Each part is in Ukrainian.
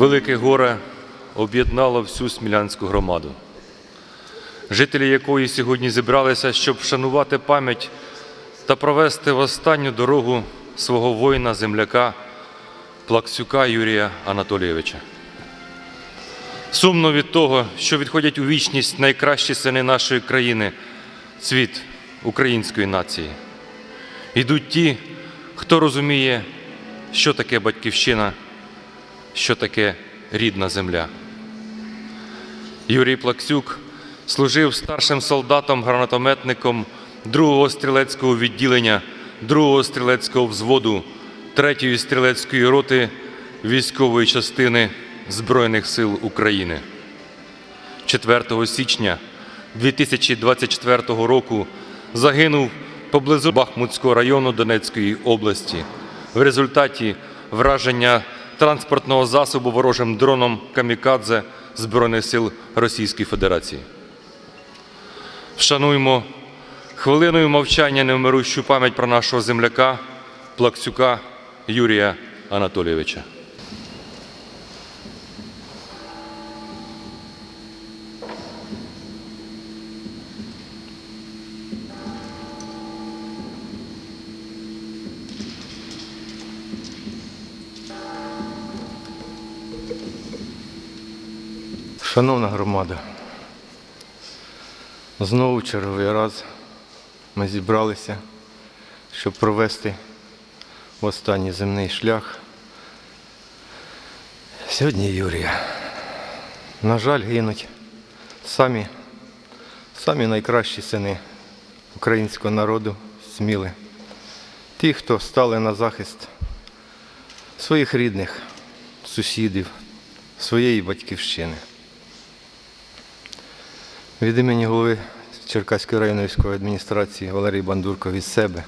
велике горе об'єднало всю смілянську громаду, жителі якої сьогодні зібралися, щоб вшанувати пам'ять та провести в останню дорогу свого воїна, земляка Плаксюка Юрія Анатолійовича. Сумно від того, що відходять у вічність найкращі сини нашої країни, цвіт української нації. Йдуть ті, хто розуміє, що таке батьківщина, що таке рідна земля. Юрій Плаксюк служив старшим солдатом-гранатометником 2-го стрілецького відділення 2-го стрілецького взводу 3-ї стрілецької роти військової частини Збройних сил України. 4 січня 2024 року загинув поблизу Бахмутського району Донецької області в результаті враження транспортного засобу ворожим дроном Камікадзе Збройних сил Російської Федерації. Вшануймо хвилиною мовчання невмирущу пам'ять про нашого земляка Плаксюка Юрія Анатолійовича. Шановна громада, знову черговий раз ми зібралися, щоб провести в останній земний шлях. Сьогодні Юрія. На жаль, гинуть самі, самі найкращі сини українського народу, сміли. Ті, хто стали на захист своїх рідних, сусідів, своєї батьківщини. Від імені голови Черкаської районної військової адміністрації Валерії Бандурко від себе,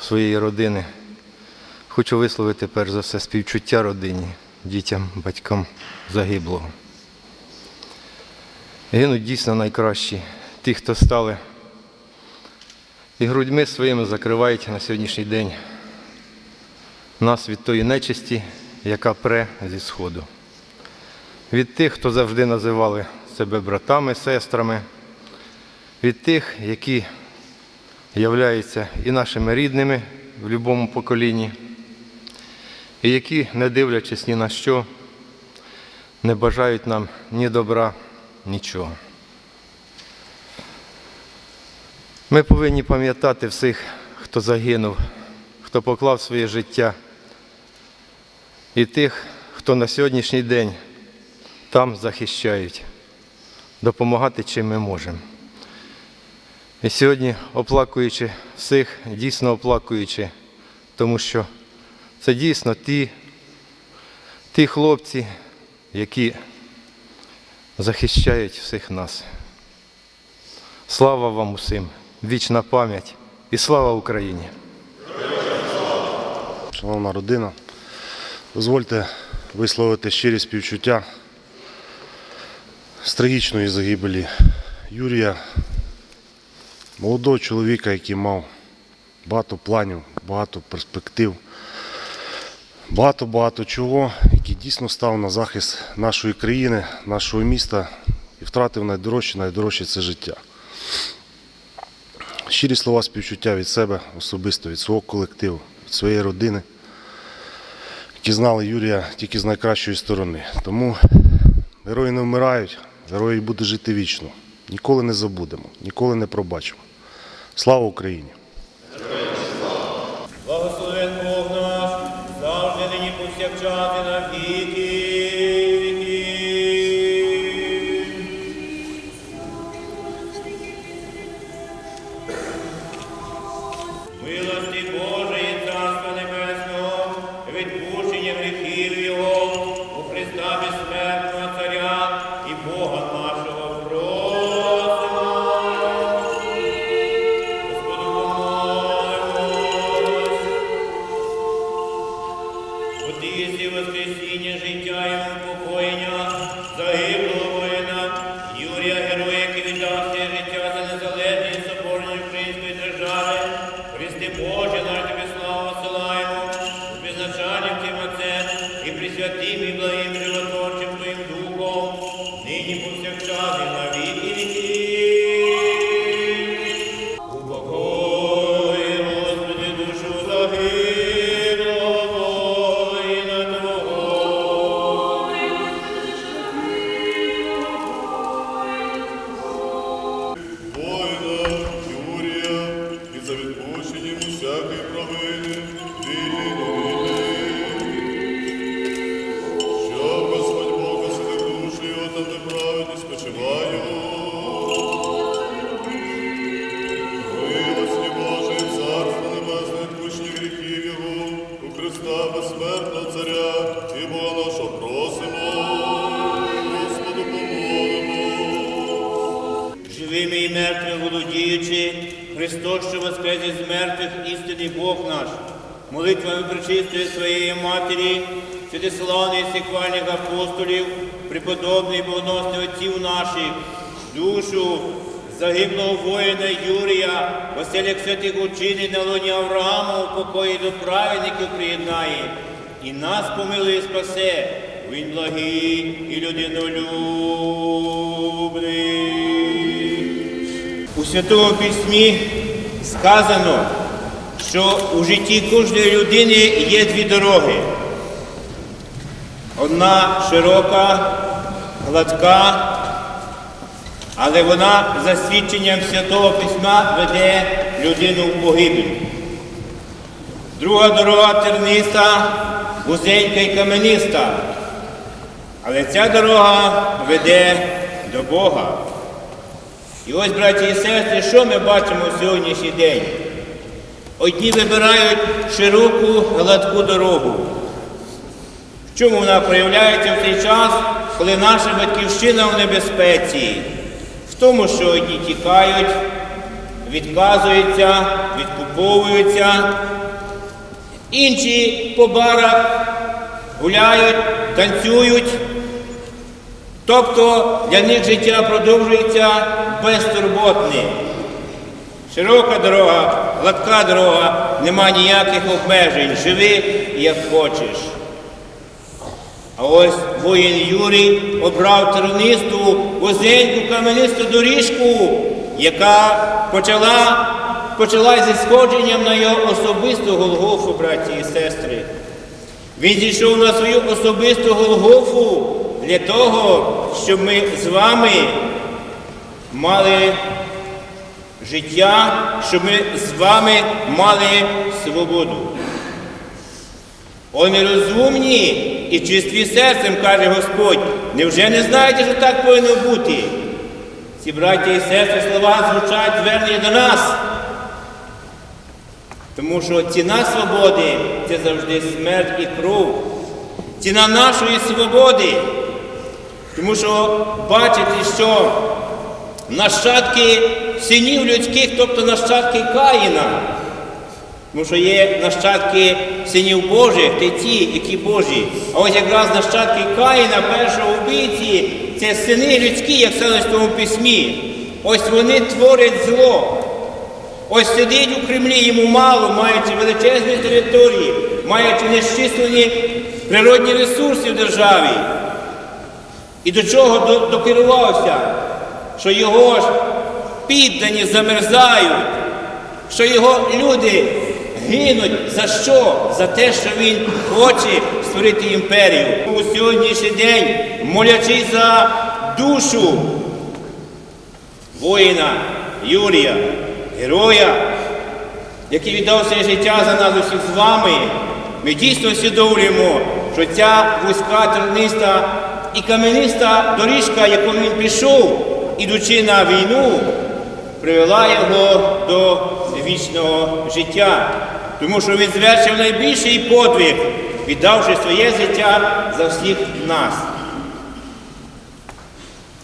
своєї родини хочу висловити перш за все співчуття родині, дітям, батькам загиблого. Гинуть дійсно найкращі, ті, хто стали і грудьми своїми закривають на сьогоднішній день нас від тої нечисті, яка пре зі сходу. Від тих, хто завжди називали себе братами, сестрами, від тих, які являються і нашими рідними в будь-якому поколінні, і які, не дивлячись ні на що, не бажають нам ні добра, нічого. Ми повинні пам'ятати всіх, хто загинув, хто поклав своє життя, і тих, хто на сьогоднішній день там захищають, допомагати чим ми можемо. І сьогодні, оплакуючи всіх, дійсно оплакуючи, тому що це дійсно ті, ті хлопці, які захищають всіх нас. Слава вам усім, вічна пам'ять і слава Україні! Шановна родина, дозвольте висловити щирі співчуття з трагічної загибелі Юрія, молодого чоловіка, який мав багато планів, багато перспектив, багато-багато чого, який дійсно став на захист нашої країни, нашого міста і втратив найдорожче, найдорожче це життя. Щирі слова співчуття від себе особисто, від свого колективу, від своєї родини, які знали Юрія тільки з найкращої сторони. Тому герої не вмирають, герої буде жити вічно. Ніколи не забудемо, ніколи не пробачимо. Слава Україні! Благословен Бог наш, завжди нині повсякчас і на Боже, наш тобі славу посилаємо, з безначальним Тим Отцем і присвятим і благим Христос, що воскрес із мертвих, істинний Бог наш, молитвами причистої своєї Матері, святославних і сихвальних апостолів, преподобних і богоносних отців наших, душу загиблого воїна Юрія, оселях святих учинень на лоні Авраама, у покої до праведників приєднає, і нас помилує спасе, він благий і людинолюбний. У Святому Письмі сказано, що у житті кожної людини є дві дороги. Одна широка, гладка, але вона за свідченням Святого Письма веде людину в погибель. Друга дорога терниста, вузенька і камениста. Але ця дорога веде до Бога. І ось, браті і сестри, що ми бачимо в сьогоднішній день? Одні вибирають широку гладку дорогу. В чому вона проявляється в цей час, коли наша батьківщина в небезпеці? В тому, що одні тікають, відказуються, відкуповуються, інші по барах гуляють, танцюють. Тобто для них життя продовжується безтурботне. Широка дорога, гладка дорога, нема ніяких обмежень. Живи як хочеш. А ось воїн Юрій обрав тернисту, вузеньку каменисту доріжку, яка почала, почала зі сходженням на його особисту Голгофу, браті і сестри. Він зійшов на свою особисту Голгофу для того, щоб ми з вами мали життя, щоб ми з вами мали свободу. О нерозумні і чисті серцем, каже Господь, невже не знаєте, що так повинно бути? Ці браття і сестри слова звучать звернені до нас. Тому що ціна свободи це завжди смерть і кров. Ціна нашої свободи. Тому що бачите, що нащадки синів людських, тобто нащадки Каїна, тому що є нащадки синів Божих, це ті, які Божі. А ось якраз нащадки Каїна, першого вбійці, це сини людські, як сказано в тому письмі. Ось вони творять зло. Ось сидить у Кремлі йому мало, маючи величезні території, маючи нещислені природні ресурси в державі. І до чого докерувався? Що його ж піддані замерзають, що його люди гинуть за що? За те, що він хоче створити імперію. У сьогоднішній день, молячись за душу воїна Юрія, героя, який віддав своє життя за нас усіх з вами, ми дійсно усвідомлюємо, що ця вузька терниста і камениста доріжка, якою він пішов, ідучи на війну, привела його до вічного життя. Тому що він звершив найбільший подвиг, віддавши своє життя за всіх нас.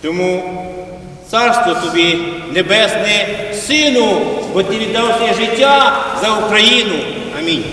Тому царство тобі небесне, сину, бо ти віддав своє життя за Україну. Амінь.